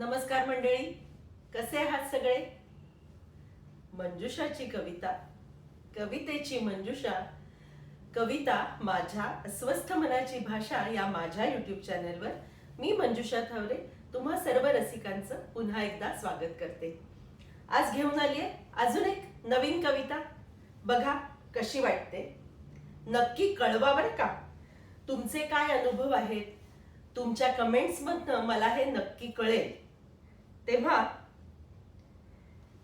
नमस्कार मंडळी कसे आहात सगळे? मंजुषाची कविता कवितेची मंजुषा कविता माझ्या अस्वस्थ मनाची भाषा या माझ्या युट्यूब चॅनलवर मी मंजुषा थावरे तुम्हा सर्व रसिकांचं पुन्हा एकदा स्वागत करते. आज घेऊन आली आहे अजून एक नवीन कविता. बघा कशी वाटते. नक्की कळवा बरं का. तुमचे काय अनुभव आहेत? तुमच्या कमेंट्समधनं मला हे नक्की कळेल. तेव्हा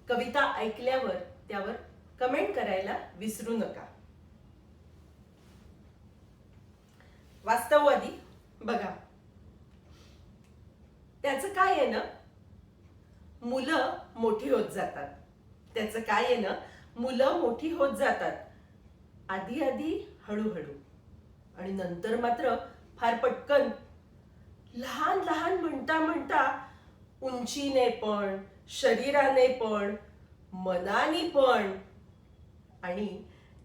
कविता ऐकल्यावर त्यावर कमेंट करायला विसरू नका. वास्तववादी बघा. त्याचं काय आहे ना? मुलं मोठी होत जातात. त्याचं काय आहे ना? मुलं मोठी होत जातात. आधी आधी हळूहळू. आणि नंतर मात्र फार पटकन. लहान लहान म्हणता म्हणता उंचीने पण शरीराने पण मनाने पण आणि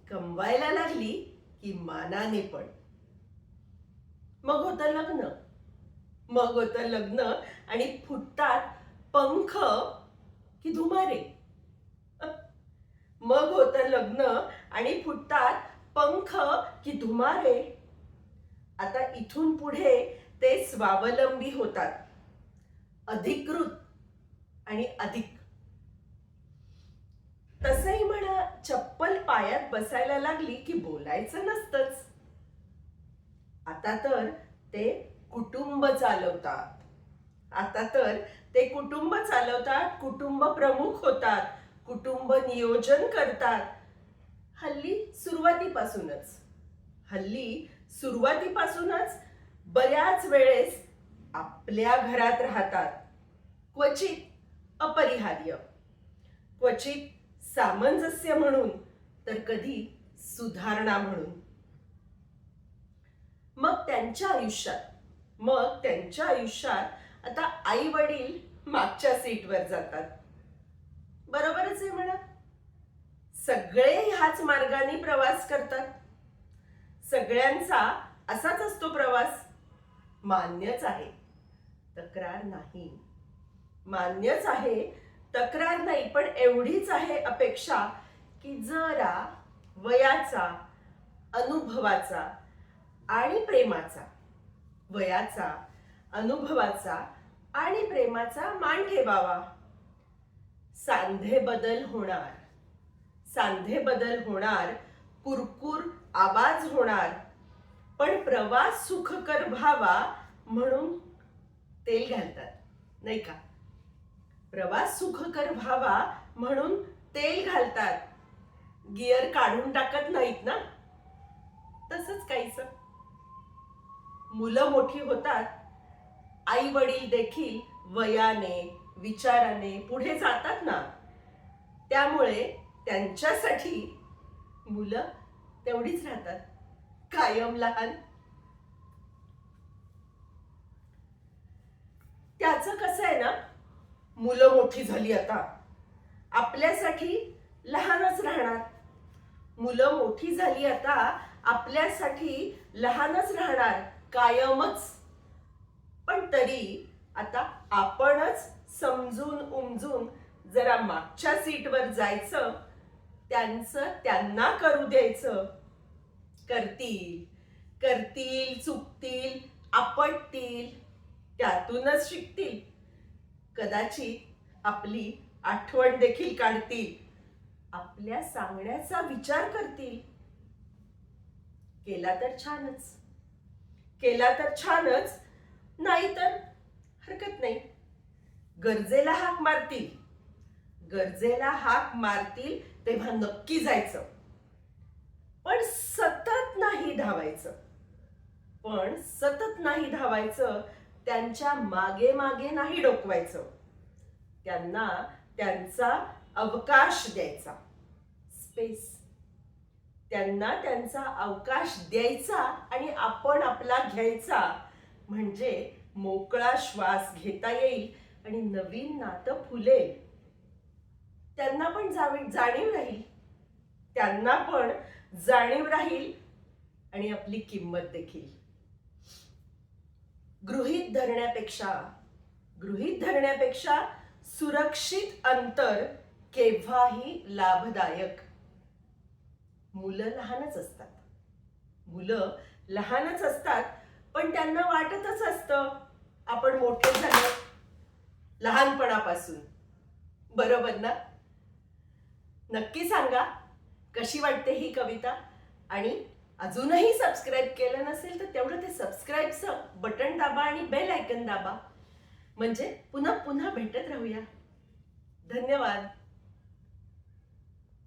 कमवायला लागली की मानाने पण. मग होतं लग्न. मग होतं लग्न आणि फुटतात पंख की धुमारे. मग होतं लग्न आणि फुटतात पंख की धुमारे. आता इथून पुढे ते स्वावलंबी होतात. अधिकृत आणि अधिक. तसंही म्हणा चप्पल पायात बसायला लागली की बोलायचं नसतच. आता तर ते कुटुंब चालवतात. आता तर ते कुटुंब चालवतात कुटुंब प्रमुख होतात कुटुंब नियोजन करतात. हल्ली सुरुवातीपासूनच. हल्ली सुरुवातीपासूनच बऱ्याच वेळेस आपल्या घरात राहतात. क्वचित अपरिहार्य क्वचित सामंजस्य म्हणून तर कधी सुधारणा म्हणून. मग त्यांच्या आयुष्यात मग त्यांच्या आयुष्यात आता आई वडील मागच्या सीटवर जातात. बरोबरच आहे म्हणा. सगळे ह्याच मार्गाने प्रवास करतात. सगळ्यांचा असाच असतो प्रवास. मान्यच आहे. तक्रार नाही. मान्यच आहे तक्रार नाही पण एवढीच आहे अपेक्षा की जरा वयाचा अनुभवाचा आणि प्रेमाचा वयाचा अनुभवाचा आणि प्रेमाचा मान ठेवावा. सांधे बदल होणार. सांधे बदल होणार कुरकुर आवाज होणार. पण प्रवास सुखकर व्हावा म्हणून तेल घालतात नाही का? प्रवास सुखकर व्हावा म्हणून तेल घालतात. गिअर काढून टाकत नाहीत ना? तसंच काहीच मुलं मोठी होतात आई वडील देखील वयाने विचाराने पुढे जातात ना? त्यामुळे त्यांच्यासाठी मुलं तेवढीच राहतात. कायम लहान त्याचं कसं आहे ना मुलं मोठी झाली आता. आपल्यासाठी लहानच राहणार. मुलं मोठी झाली आता आपल्यासाठी लहानच राहणार कायमच. पण तरी आता आपणच समजून उमजून जरा मागच्या सीटवर जायचं त्यांचं त्यांना करू द्यायचं. करतील करतील चुकतील आपटतील. त्यातूनच शिकतील. कदाचित आपली आठवण देखील काढतील. आपल्या सांगण्याचा विचार करतील. केला तर छानच. केला तर छानच. नाही तर हरकत नाही. गरजेला हाक मारतील. गरजेला हाक मारतील तेव्हा नक्की जायचं. पण सतत नाही धावायचं. पण सतत नाही धावायचं त्यांच्या मागे मागे नाही डोकवायचं. त्यांना त्यांचा अवकाश द्यायचा. स्पेस त्यांना त्यांचा अवकाश द्यायचा आणि आपण आपला घ्यायचा. म्हणजे मोकळा श्वास घेता येईल आणि नवीन नातं फुलेल. त्यांना पण जावी जाणीव राहील. त्यांना पण जाणीव राहील आणि आपली किंमत देखील. गृहीत धरण्यापेक्षा गृहीत धरण्यापेक्षा सुरक्षित अंतर केव्हाही लाभदायक. मुलं लहानच असतात. मुलं लहानच असतात पण त्यांना वाटतच असतं आपण मोठे झालो लहानपणापासून. बरोबर ना? नक्की सांगा कशी वाटते ही कविता? आणि अजूनही सबस्क्राईब केलं नसेल तर सबस्क्राईबचं बटन दाबा आणि बेल आयकन दाबा. म्हणजे पुन्हा पुन्हा भेटत राहूया. धन्यवाद.